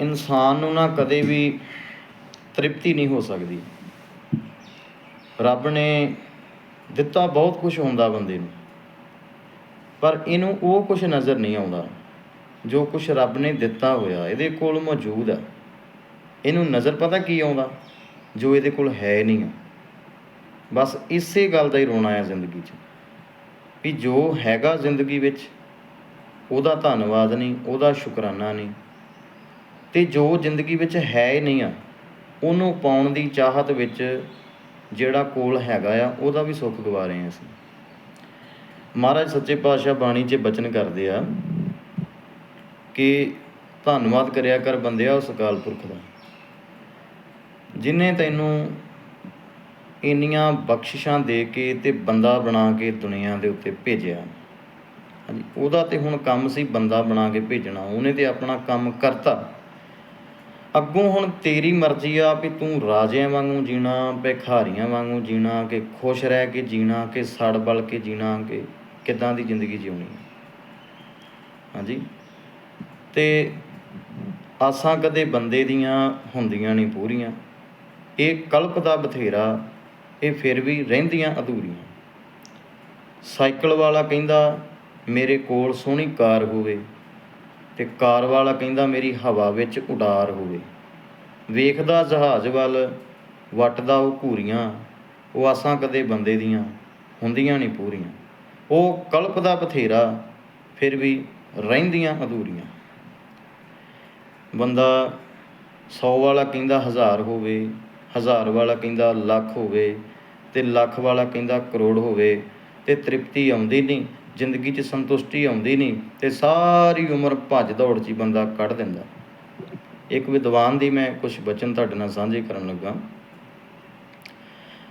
ਇਨਸਾਨ ਨੂੰ ਨਾ ਕਦੇ ਵੀ ਤ੍ਰਿਪਤੀ ਨਹੀਂ ਹੋ ਸਕਦੀ। ਰੱਬ ਨੇ ਦਿੱਤਾ ਬਹੁਤ ਕੁਝ ਹੁੰਦਾ ਬੰਦੇ ਨੂੰ। ਪਰ ਇਹਨੂੰ ਉਹ ਕੁਝ ਨਜ਼ਰ ਨਹੀਂ ਆਉਂਦਾ, ਜੋ ਕੁਝ ਰੱਬ ਨੇ ਦਿੱਤਾ ਹੋਇਆ, ਇਹਦੇ ਕੋਲ ਮੌਜੂਦ ਹੈ ਇਹਨੂੰ ਨਜ਼ਰ ਪਤਾ ਕੀ ਆਉਂਦਾ? ਜੋ ਇਹਦੇ ਕੋਲ ਹੈ ਨਹੀਂ ਆ। ਬਸ ਇਸੇ ਗੱਲ ਦਾ ਹੀ ਰੋਣਾ ਆ ਜ਼ਿੰਦਗੀ 'ਚ, ਵੀ ਜੋ ਹੈਗਾ ਜ਼ਿੰਦਗੀ ਵਿੱਚ, ਉਹਦਾ ਧੰਨਵਾਦ ਨਹੀਂ, ਉਹਦਾ ਸ਼ੁਕਰਾਨਾ ਨਹੀਂ। ਅਤੇ ਜੋ ਜ਼ਿੰਦਗੀ ਵਿੱਚ ਹੈ ਹੀ ਨਹੀਂ ਆ, ਉਹਨੂੰ ਪਾਉਣ ਦੀ ਚਾਹਤ ਵਿੱਚ ਜਿਹੜਾ ਕੋਲ ਹੈਗਾ ਆ, ਉਹਦਾ ਵੀ ਸੁੱਖ ਗਵਾ ਰਹੇ ਹਾਂ ਅਸੀਂ। ਮਹਾਰਾਜ ਸੱਚੇ ਪਾਤਸ਼ਾਹ ਬਾਣੀ 'ਚ ਬਚਨ ਕਰਦੇ ਆ ਕਿ ਧੰਨਵਾਦ ਕਰਿਆ ਕਰ ਬੰਦਿਆ ਉਸ ਅਕਾਲ ਪੁਰਖ ਦਾ, ਜਿਨੇ ਤੈਨੂੰ ਇੰਨੀਆਂ ਬਖਸ਼ਿਸ਼ਾਂ ਦੇ ਕੇ ਤੇ ਬੰਦਾ ਬਣਾ ਕੇ ਦੁਨੀਆ ਦੇ ਉੱਤੇ ਭੇਜਿਆ। ਹਾਂਜੀ, ਉਹਦਾ ਤੇ ਹੁਣ ਕੰਮ ਸੀ ਬੰਦਾ ਬਣਾ ਕੇ ਭੇਜਣਾ, ਉਹਨੇ ਤੇ ਆਪਣਾ ਕੰਮ ਕਰਤਾ। ਅੱਗੋਂ ਹੁਣ ਤੇਰੀ ਮਰਜ਼ੀ ਆ ਵੀ ਤੂੰ ਰਾਜਿਆਂ ਵਾਂਗੂ ਜੀਣਾ, ਭਿਖਾਰੀਆਂ ਵਾਂਗੂ ਜੀਣਾ, ਕਿ ਖੁਸ਼ ਰਹਿ ਕੇ ਜੀਣਾ, ਕਿ ਸੜ ਬਲ ਕੇ ਜੀਣਾ, ਕਿ ਕਿੱਦਾਂ ਦੀ ਜ਼ਿੰਦਗੀ ਜਿਉਣੀ ਹਾਂਜੀ? ਤੇ ਆਸਾਂ ਕਦੇ ਬੰਦੇ ਦੀਆਂ ਹੁੰਦੀਆਂ ਨਹੀਂ ਪੂਰੀਆਂ। ਇਹ ਕਲਪ ਦਾ ਬਥੇਰਾ, ਇਹ ਫਿਰ ਵੀ ਰਹਿੰਦੀਆਂ ਅਧੂਰੀਆਂ। ਸਾਈਕਲ ਵਾਲਾ ਕਹਿੰਦਾ, ਮੇਰੇ ਕੋਲ ਸੋਹਣੀ ਕਾਰ ਹੋਵੇ ਤੇ ਕਾਰ ਵਾਲਾ ਕਹਿੰਦਾ ਮੇਰੀ ਹਵਾ ਵਿੱਚ ਉਡਾਰ ਹੋਵੇ। ਵੇਖਦਾ ਜਹਾਜ਼ ਵੱਲ, ਵੱਟਦਾ ਉਹ ਘੂਰੀਆਂ, ਉਹ ਆਸਾਂ ਕਦੇ ਬੰਦੇ ਦੀਆਂ, ਹੁੰਦੀਆਂ ਨਹੀਂ ਪੂਰੀਆਂ। ਉਹ ਕਲਪ ਦਾ ਬਥੇਰਾ, ਫਿਰ ਵੀ ਰਹਿੰਦੀਆਂ ਅਧੂਰੀਆਂ। ਬੰਦਾ 100 ਵਾਲਾ ਕਹਿੰਦਾ ਹਜ਼ਾਰ ਹੋਵੇ, ਹਜ਼ਾਰ ਵਾਲਾ ਕਹਿੰਦਾ ਲੱਖ ਹੋਵੇ, ਤੇ ਲੱਖ ਵਾਲਾ ਕਹਿੰਦਾ ਕਰੋੜ ਹੋਵੇ, ਤੇ ਤ੍ਰਿਪਤੀ ਆਉਂਦੀ ਨਹੀਂ। ਜ਼ਿੰਦਗੀ 'ਚ ਸੰਤੁਸ਼ਟੀ ਆਉਂਦੀ ਨਹੀਂ ਤੇ ਸਾਰੀ ਉਮਰ ਭੱਜ ਦੌੜ 'ਚ ਹੀ ਬੰਦਾ ਕੱਢ ਦਿੰਦਾ। ਇੱਕ ਵਿਦਵਾਨ ਦੀ ਮੈਂ ਕੁਝ ਬਚਨ ਤੁਹਾਡੇ ਨਾਲ ਸਾਂਝੇ ਕਰਨ ਲੱਗਾ।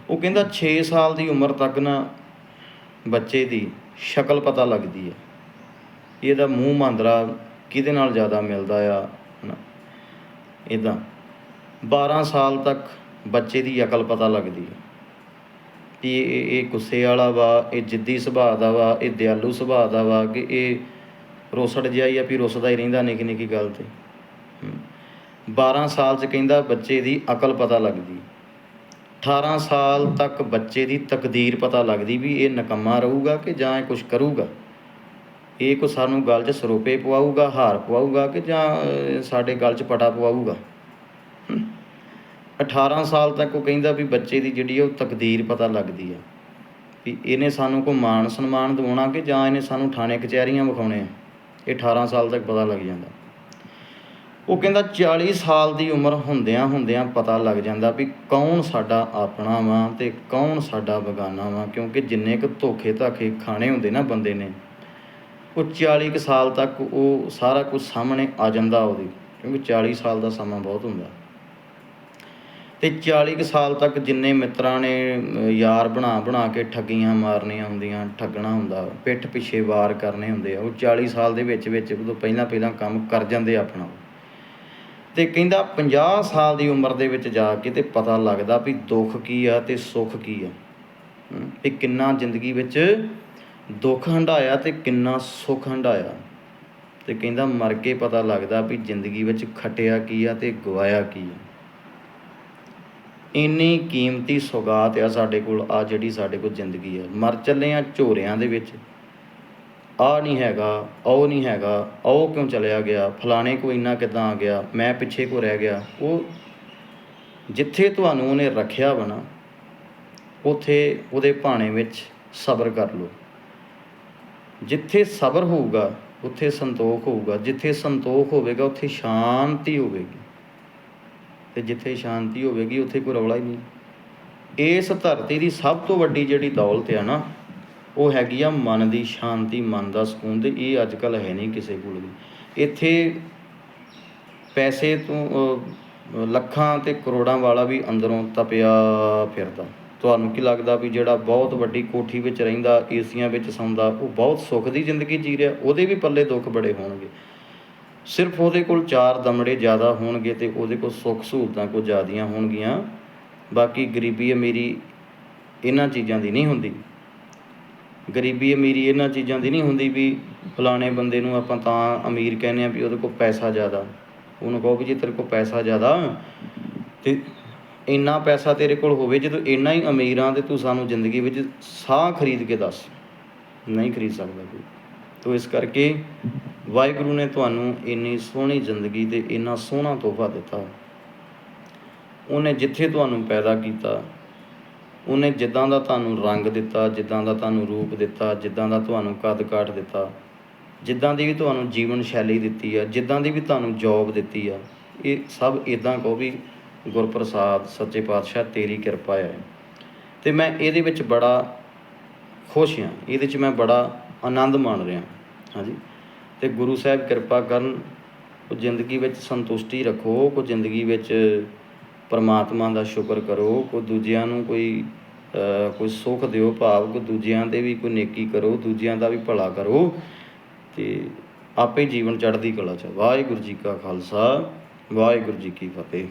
ਉਹ ਕਹਿੰਦਾ 6 ਸਾਲ ਦੀ ਉਮਰ ਤੱਕ ਨਾ ਬੱਚੇ ਦੀ ਸ਼ਕਲ ਪਤਾ ਲੱਗਦੀ ਹੈ ਇਹਦਾ ਮੂੰਹ ਮਾਂਦਰਾ ਕਿਹਦੇ ਨਾਲ ਜ਼ਿਆਦਾ ਮਿਲਦਾ ਆ, ਹਨਾ? ਇਦਾਂ 12 ਸਾਲ ਤੱਕ ਬੱਚੇ ਦੀ ਅਕਲ ਪਤਾ ਲੱਗਦੀ ਹੈ ਵੀ ਇਹ, ਇਹ- ਗੁੱਸੇ ਵਾਲਾ ਵਾ, ਇਹ ਜਿੱਦੀ ਸੁਭਾਅ ਦਾ ਵਾ, ਇਹ ਦਿਆਲੂ ਸੁਭਾਅ ਦਾ ਵਾ, ਕਿ ਇਹ ਰੋਸੜ ਜਿਹਾ ਹੀ ਆ ਵੀ ਰੁੱਸਦਾ ਹੀ ਰਹਿੰਦਾ ਨਿੱਕੀ ਨਿੱਕੀ ਗੱਲ ਤੇ। ਹਮ। 12 ਸਾਲ ਚ ਕਹਿੰਦਾ ਬੱਚੇ ਦੀ ਅਕਲ ਪਤਾ ਲੱਗਦੀ। 18 ਸਾਲ ਤੱਕ ਬੱਚੇ ਦੀ ਤਕਦੀਰ ਪਤਾ ਲੱਗਦੀ ਵੀ ਇਹ ਨਕਮਾ ਰਹੂਗਾ ਕਿ ਜਾਂ ਇਹ ਕੁਝ ਕਰੂਗਾ। ਇਹ ਕੋ ਸਾਨੂੰ ਗੱਲ 'ਚ ਸਰੋਪੇ ਪਵਾਊਗਾ, ਹਾਰ ਪਵਾਊਗਾ ਕਿ ਜਾਂ ਸਾਡੇ ਗੱਲ 'ਚ ਪਟਾ ਪਵਾਊਗਾ। 18 ਸਾਲ ਤੱਕ ਉਹ ਕਹਿੰਦਾ ਵੀ ਬੱਚੇ ਦੀ ਜਿਹੜੀ ਆ ਉਹ ਤਕਦੀਰ ਪਤਾ ਲੱਗਦੀ ਆ, ਵੀ ਇਹਨੇ ਸਾਨੂੰ ਕੋ ਮਾਣ ਸਨਮਾਨ ਦਿਵਾਉਣਾ ਕਿ ਜਾਂ ਇਹਨੇ ਸਾਨੂੰ ਥਾਣੇ ਕਚਹਿਰੀਆਂ ਵਿਖਾਉਣੇ ਆ? ਇਹ 18 ਸਾਲ ਤੱਕ ਪਤਾ ਲੱਗ ਜਾਂਦਾ। ਉਹ ਕਹਿੰਦਾ 40 ਸਾਲ ਦੀ ਉਮਰ ਹੁੰਦਿਆਂ ਹੁੰਦਿਆਂ ਪਤਾ ਲੱਗ ਜਾਂਦਾ ਵੀ ਕੌਣ ਸਾਡਾ ਆਪਣਾ ਵਾ ਤੇ ਕੌਣ ਸਾਡਾ ਬਗਾਨਾ ਵਾ, ਕਿਉਂਕਿ ਜਿੰਨੇ ਕੁ ਧੋਖੇ ਧਾਖੇ ਖਾਣੇ ਹੁੰਦੇ ਨਾ ਬੰਦੇ ਨੇ, ਉਹ 40 ਕੁ ਸਾਲ ਤੱਕ ਉਹ ਸਾਰਾ ਕੁਝ ਸਾਹਮਣੇ ਆ ਜਾਂਦਾ ਉਹਦੀ, ਕਿਉਂਕਿ 40 ਸਾਲ ਦਾ ਸਮਾਂ ਬਹੁਤ ਹੁੰਦਾ। ਤੇ 40 ਕੁ ਸਾਲ ਤੱਕ ਜਿੰਨੇ ਮਿੱਤਰਾਂ ਨੇ ਯਾਰ ਬਣਾ ਬਣਾ ਕੇ ਠੱਗੀਆਂ ਮਾਰਨੀਆਂ ਹੁੰਦੀਆਂ ਠੱਗਣਾ ਹੁੰਦਾ ਪਿੱਠ ਪਿੱਛੇ ਵਾਰ ਕਰਨੇ ਹੁੰਦੇ ਆ ਉਹ 40 ਸਾਲ ਦੇ ਵਿੱਚ ਵਿੱਚ ਉਦੋਂ ਪਹਿਲਾਂ ਪਹਿਲਾਂ ਕੰਮ ਕਰ ਜਾਂਦੇ ਆ ਆਪਣਾ। ਤੇ ਕਹਿੰਦਾ 50 ਸਾਲ ਦੀ ਉਮਰ ਦੇ ਵਿੱਚ ਜਾ ਕੇ ਤੇ ਪਤਾ ਲੱਗਦਾ ਵੀ ਦੁੱਖ ਕੀ ਆ ਤੇ ਸੁੱਖ ਕੀ ਆ। ਹਮ, ਵੀ ਕਿੰਨਾ ਜ਼ਿੰਦਗੀ ਵਿੱਚ ਦੁੱਖ ਹੰਡਾਇਆ ਤੇ ਕਿੰਨਾ ਸੁੱਖ ਹੰਡਾਇਆ ਤੇ ਕਹਿੰਦਾ ਮਰ ਕੇ ਪਤਾ ਲੱਗਦਾ ਵੀ ਜ਼ਿੰਦਗੀ ਵਿੱਚ ਖਟਿਆ ਕੀ ਆ ਤੇ ਗਵਾਇਆ ਕੀ ਆ। ਇੰਨੀ ਕੀਮਤੀ ਸੌਗਾਤ ਆ ਸਾਡੇ ਕੋਲ, ਆ ਜਿਹੜੀ ਸਾਡੇ ਕੋਲ ਜ਼ਿੰਦਗੀ ਆ। ਮਰ ਚੱਲੇ ਆ ਝੋਰਿਆਂ ਦੇ ਵਿੱਚ। ਆ ਨਹੀਂ ਹੈਗਾ, ਉਹ ਨਹੀਂ ਹੈਗਾ, ਉਹ ਕਿਉਂ ਚਲਿਆ ਗਿਆ? ਫਲਾਣੇ ਕੋ ਇੰਨਾ ਕਿਦਾਂ ਆ ਗਿਆ? ਮੈਂ ਪਿੱਛੇ ਕੋ ਰਹਿ ਗਿਆ। ਉਹ ਜਿੱਥੇ ਤੁਹਾਨੂੰ ਉਹਨੇ ਰੱਖਿਆ ਬਣਾ ਉਥੇ ਉਹਦੇ ਭਾਣੇ ਵਿੱਚ ਸਬਰ ਕਰ ਲਓ। ਜਿੱਥੇ ਸਬਰ ਹੋਊਗਾ, ਉੱਥੇ ਸੰਤੋਖ ਹੋਊਗਾ। ਜਿੱਥੇ ਸੰਤੋਖ ਹੋਵੇਗਾ, ਉੱਥੇ ਸ਼ਾਂਤੀ ਹੋਵੇਗੀ। ਤੇ ਜਿੱਥੇ ਸ਼ਾਂਤੀ ਹੋਵੇਗੀ, ਉੱਥੇ ਕੋਈ ਰੌਲਾ ਹੀ ਨਹੀਂ। ਇਸ ਧਰਤੀ ਦੀ ਸਭ ਤੋਂ ਵੱਡੀ ਜਿਹੜੀ ਦੌਲਤ ਆ ਨਾ, ਉਹ ਹੈਗੀ ਆ ਮਨ ਦੀ ਸ਼ਾਂਤੀ, ਮਨ ਦਾ ਸਕੂਨ ਤੇ ਇਹ ਅੱਜ ਕੱਲ ਹੈ ਨਹੀਂ ਕਿਸੇ ਕੋਲ ਵੀ। ਇੱਥੇ ਪੈਸੇ ਤੋਂ ਲੱਖਾਂ ਤੇ ਕਰੋੜਾਂ ਵਾਲਾ ਵੀ ਅੰਦਰੋਂ ਤਪਿਆ ਫਿਰਦਾ। ਤੁਹਾਨੂੰ ਕੀ ਲੱਗਦਾ ਵੀ ਜਿਹੜਾ ਬਹੁਤ ਵੱਡੀ ਕੋਠੀ ਵਿੱਚ ਰਹਿੰਦਾ, ਏਸੀਆਂ ਵਿੱਚ ਸੌਂਦਾ, ਉਹ ਬਹੁਤ ਸੁੱਖ ਦੀ ਜ਼ਿੰਦਗੀ ਜੀ ਰਿਹਾ, ਉਹਦੇ ਵੀ ਪੱਲੇ ਦੁੱਖ ਬੜੇ ਹੋਣਗੇ। ਸਿਰਫ ਉਹਦੇ ਕੋਲ ਚਾਰ ਦਮੜੇ ਜ਼ਿਆਦਾ ਹੋਣਗੇ ਤੇ ਉਹਦੇ ਕੋਲ ਸੁੱਖ ਸਹੂਲਤਾਂ ਕੁਝ ਜ਼ਿਆਦੀਆਂ ਹੋਣਗੀਆਂ। ਬਾਕੀ ਗਰੀਬੀ ਅਮੀਰੀ ਇਹਨਾਂ ਚੀਜ਼ਾਂ ਦੀ ਨਹੀਂ ਹੁੰਦੀ। ਗਰੀਬੀ ਅਮੀਰੀ ਇਹਨਾਂ ਚੀਜ਼ਾਂ ਦੀ ਨਹੀਂ ਹੁੰਦੀ ਵੀ ਫਲਾਣੇ ਬੰਦੇ ਨੂੰ ਆਪਾਂ ਤਾਂ ਅਮੀਰ ਕਹਿੰਦੇ ਆ ਵੀ ਉਹਦੇ ਕੋਲ ਪੈਸਾ ਜ਼ਿਆਦਾ। ਉਹਨੂੰ ਕਹੋ ਕਿ ਜੇ ਤੇਰੇ ਕੋਲ ਪੈਸਾ ਜ਼ਿਆਦਾ ਤੇ ਇੰਨਾ ਪੈਸਾ ਤੇਰੇ ਕੋਲ ਹੋਵੇ, ਜਦੋਂ ਇੰਨਾ ਹੀ ਅਮੀਰ ਆ ਤੇ ਤੂੰ ਸਾਨੂੰ ਜ਼ਿੰਦਗੀ ਵਿੱਚ ਸਾਹ ਖਰੀਦ ਕੇ ਦੱਸ। ਨਹੀਂ ਖਰੀਦ ਸਕਦਾ ਕੋਈ। ਤੋ ਇਸ ਕਰਕੇ ਵਾਹਿਗੁਰੂ ਨੇ ਤੁਹਾਨੂੰ ਇੰਨੀ ਸੋਹਣੀ ਜ਼ਿੰਦਗੀ ਤੇ ਇੰਨਾ ਸੋਹਣਾ ਤੋਹਫਾ ਦਿੱਤਾ। ਉਹਨੇ ਜਿੱਥੇ ਤੁਹਾਨੂੰ ਪੈਦਾ ਕੀਤਾ, ਉਹਨੇ ਜਿੱਦਾਂ ਦਾ ਤੁਹਾਨੂੰ ਰੰਗ ਦਿੱਤਾ, ਜਿੱਦਾਂ ਦਾ ਤੁਹਾਨੂੰ ਰੂਪ ਦਿੱਤਾ, ਜਿੱਦਾਂ ਦਾ ਤੁਹਾਨੂੰ ਕੱਦ ਕਾਠ ਦਿੱਤਾ, ਜਿੱਦਾਂ ਦੀ ਵੀ ਤੁਹਾਨੂੰ ਜੀਵਨ ਸ਼ੈਲੀ ਦਿੱਤੀ ਆ, ਜਿੱਦਾਂ ਦੀ ਵੀ ਤੁਹਾਨੂੰ ਜੌਬ ਦਿੱਤੀ ਆ, ਇਹ ਸਭ ਇਦਾਂ ਕਹੋ ਵੀ ਗੁਰਪ੍ਰਸਾਦ, ਸੱਚੇ ਪਾਤਸ਼ਾਹ, ਤੇਰੀ ਕਿਰਪਾ ਹੈ। ਤੇ ਮੈਂ ਇਹਦੇ ਵਿੱਚ ਬੜਾ ਖੁਸ਼ ਹਾਂ, ਇਹਦੇ 'ਚ ਮੈਂ ਬੜਾ ਆਨੰਦ ਮਾਣ ਰਿਹਾ। ਹਾਂਜੀ। ਅਤੇ ਗੁਰੂ ਸਾਹਿਬ ਕਿਰਪਾ ਕਰਨ ਕੋ ਜ਼ਿੰਦਗੀ ਵਿੱਚ ਸੰਤੁਸ਼ਟੀ ਰੱਖੋ ਕੋ ਜ਼ਿੰਦਗੀ ਵਿੱਚ ਪਰਮਾਤਮਾ ਦਾ ਸ਼ੁਕਰ ਕਰੋ ਕੋ ਦੂਜਿਆਂ ਨੂੰ ਕੋਈ ਕੋਈ ਸੁੱਖ ਦਿਓ ਭਾਵ ਕੋ ਦੂਜਿਆਂ ਦੇ ਵੀ ਕੋਈ ਨੇਕੀ ਕਰੋ, ਦੂਜਿਆਂ ਦਾ ਵੀ ਭਲਾ ਕਰੋ। ਤੇ ਆਪੇ ਜੀਵਨ ਚੜ੍ਹਦੀ ਕਲਾ ਚ ਵਾਹਿਗੁਰੂ ਜੀ ਕਾ ਖਾਲਸਾ, ਵਾਹਿਗੁਰੂ ਜੀ ਕੀ ਫਤਿਹ।